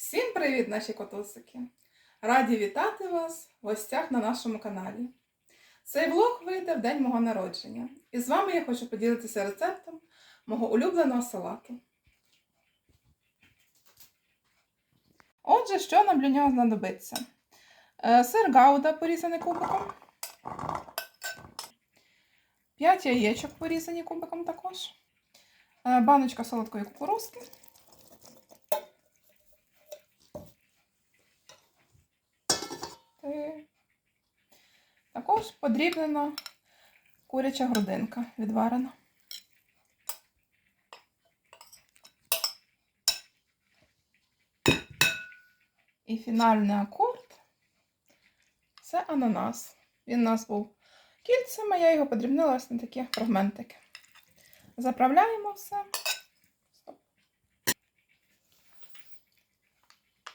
Всім привіт, наші котусики! Раді вітати вас в гостях на нашому каналі. Цей влог вийде в день мого народження. І з вами я хочу поділитися рецептом мого улюбленого салату. Отже, що нам для нього знадобиться? Е, Сир гауда порізаний кубиком. 5 яєчок порізані кубиком також. Е, Баночка солодкої кукурузки. Три. Також подрібнена куряча грудинка відварена. І фінальний акорд це ананас. Він у нас був кільцями, я його подрібнила на такі фрагментики. Заправляємо все.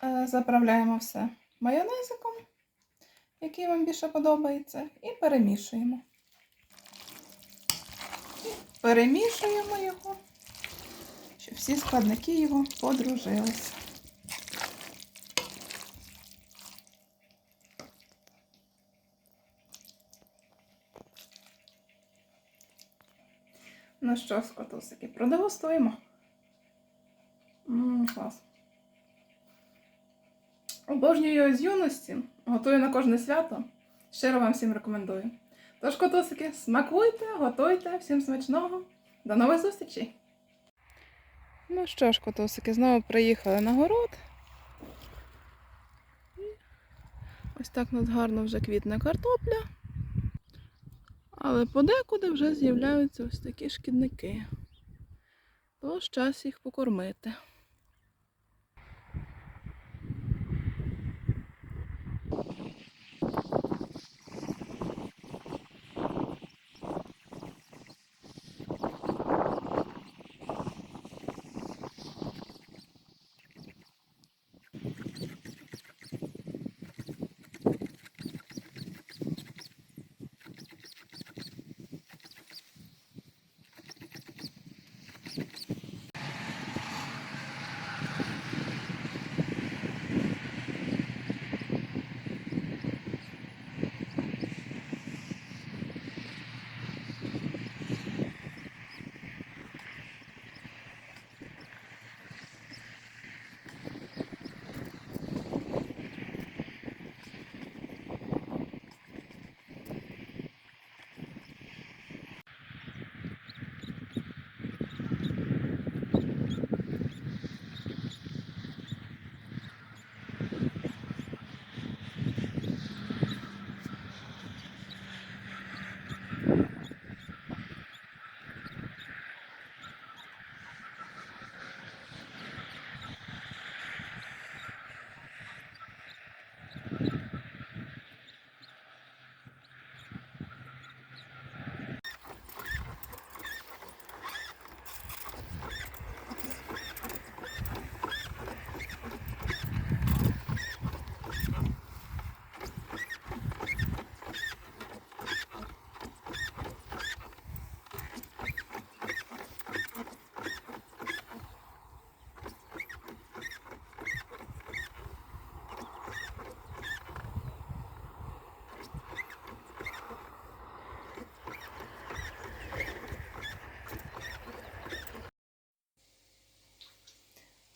Е, Заправляємо все майонезиком, який вам більше подобається, і перемішуємо. І перемішуємо його, щоб всі складники його подружилися. Ну що, скотусики, продегустуємо. Клас. Обожнюю його з юності, готую на кожне свято. Щиро вам всім рекомендую. Тож, котусики, смакуйте, готуйте, всім смачного. До нових зустрічей! Ну що ж, котусики, знову приїхали на город. Ось так у нас гарно вже квітне картопля. Але подекуди вже з'являються ось такі шкідники. Тож час їх покормити.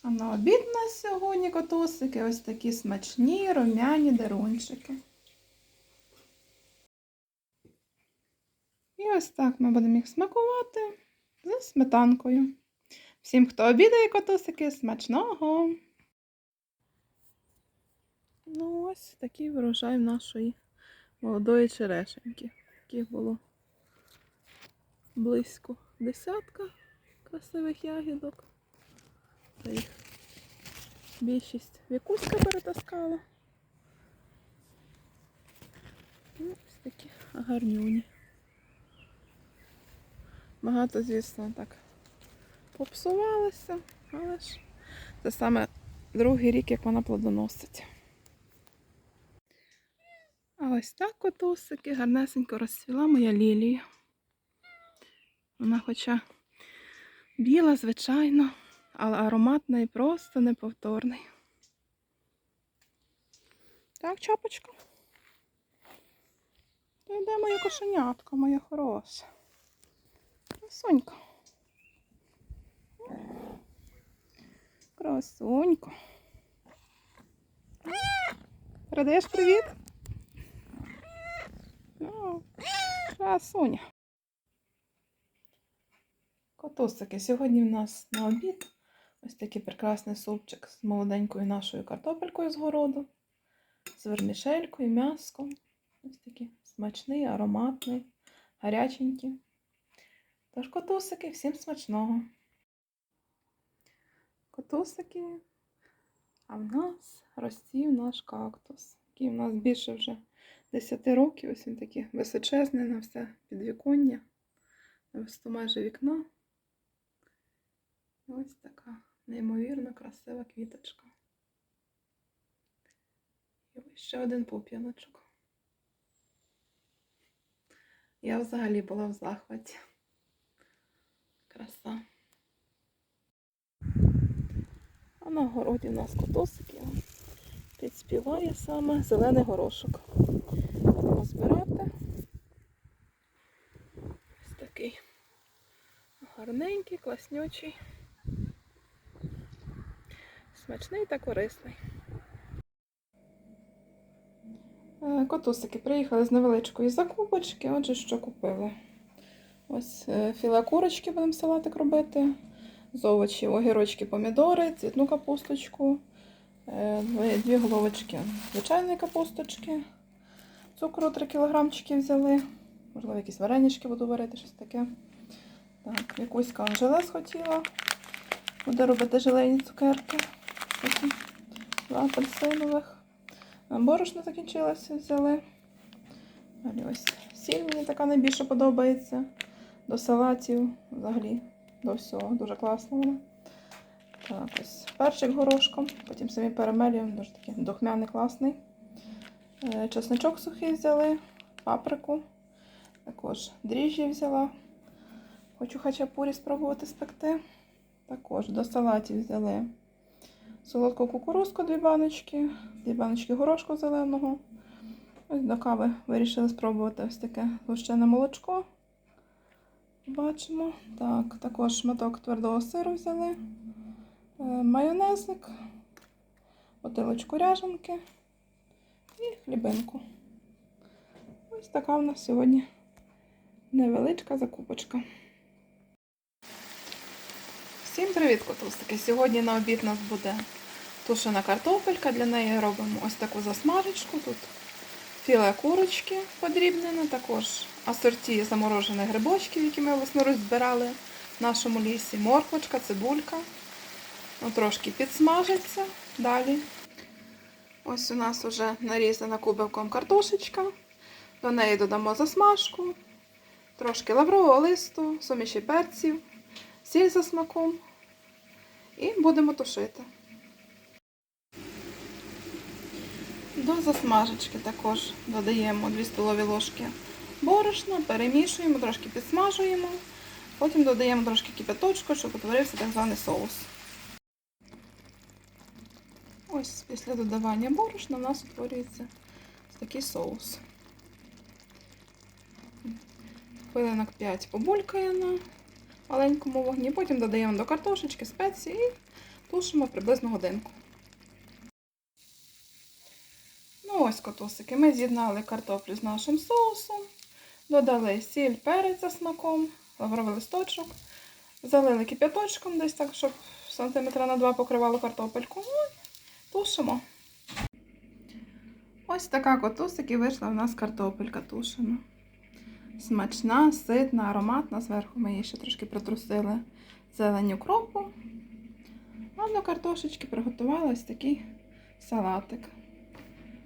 А на обід у нас сьогодні котусики ось такі смачні румяні дерунчики. І ось так ми будемо їх смакувати з сметанкою. Всім, хто обідає котусики, смачного! Ну, ось такий врожай нашої молодої черешеньки. Таких було близько десятка красивих ягідок. Та їх більшість вікуська перетаскала. Ну, ось такі гарнюні. Багато, звісно, так попсувалося, але ж це саме другий рік, як вона плодоносить. А ось так котусики гарнесенько розцвіла моя лілія. Вона хоча біла, звичайно, але аромат в просто неповторний. Так, чапочка. То йде моя кошенятка, моя хороша. Красунька. Красунька. Передаєш привіт? Красуня. Котусики, сьогодні в нас на обід ось такий прекрасний супчик з молоденькою нашою картопелькою з городу, з вермішелькою, м'яском. Ось такий смачний, ароматний, гаряченький. Тож, котусики, всім смачного. Котусики, а в нас розців наш кактус, який в нас більше вже 10 років. Ось він такий височезний на все підвіконня, на висоту майже вікна. Ось така неймовірно красива квіточка. І ось ще один пуп'яночок. Я взагалі була в захваті. Краса. А на городі у нас котосики підспіває саме зелений горошок. Будемо збирати. Ось такий гарненький, класнючий, смачний та корисний. Е, Котусики приїхали з невеличкої закупочки. Отже, що купили? Ось е, філе курочки будемо салатик робити. З овочів, огірочки, помідори, цвітну капусточку, е, дві- головочки звичайної капусточки, цукру 3 кілограмчики взяли. Можливо, якісь варенички буду варити, щось таке. Так, якусь желе схотіла. Буду робити желейні цукерки. Потім Два апельсинових. Борошно закінчилося, взяли. Далі ось сіль мені така найбільше подобається. До салатів, взагалі, до всього. Дуже класно вона. Так, ось перчик горошком, потім самі перемелюємо, дуже такий духмяний, класний. Е, Чесничок сухий взяли, паприку. Також дріжджі взяла. Хочу хачапурі спробувати спекти. Також до салатів взяли солодку кукурузку, дві баночки, дві баночки горошку зеленого. Ось до кави вирішили спробувати ось таке гущене молочко. Бачимо. Так, також шматок твердого сиру взяли, е, майонезик, бутилочку ряженки і хлібинку. Ось така в нас сьогодні невеличка закупочка. Всім привіт, котустики! Сьогодні на обід у нас буде тушена картопелька. Для неї робимо ось таку засмажечку. Тут філе курочки подрібнене, також асорті заморожених грибочків, які ми власноруч збирали в нашому лісі. Морквочка, цибулька. Ну, трошки підсмажиться. Далі. Ось у нас вже нарізана кубиком картошечка. До неї додамо засмажку, трошки лаврового листу, суміші перців, сіль за смаком. І будемо тушити. До засмажечки також додаємо 2 столові ложки борошна, перемішуємо, трошки підсмажуємо. Потім додаємо трошки кипяточку, щоб утворився так званий соус. Ось після додавання борошна у нас утворюється такий соус. Хвилинок 5 побулькає на маленькому вогні. Потім додаємо до картошечки спеції і тушимо приблизно годинку. Ну ось котусики. Ми з'єднали картоплю з нашим соусом, додали сіль, перець за смаком, лавровий листочок, залили кип'яточком десь так, щоб сантиметра на два покривало картопельку. Ну, тушимо. Ось така котусики вийшла в нас картопелька тушена. Смачна, ситна, ароматна. Зверху ми її ще трошки притрусили зеленню кропу. А до картошечки приготували ось такий салатик.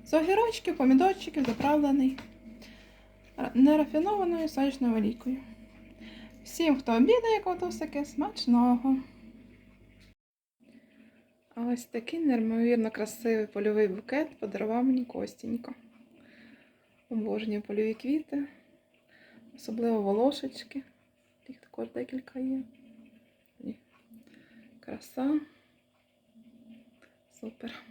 З огірочків, помідорчиків, заправлений нерафінованою сонячною олійкою. Всім, хто обідає котусики, смачного! А ось такий неймовірно красивий польовий букет подарував мені Костінько. Обожнюю польові квіти, особливо волошечки. Їх також декілька є. Краса. Супер.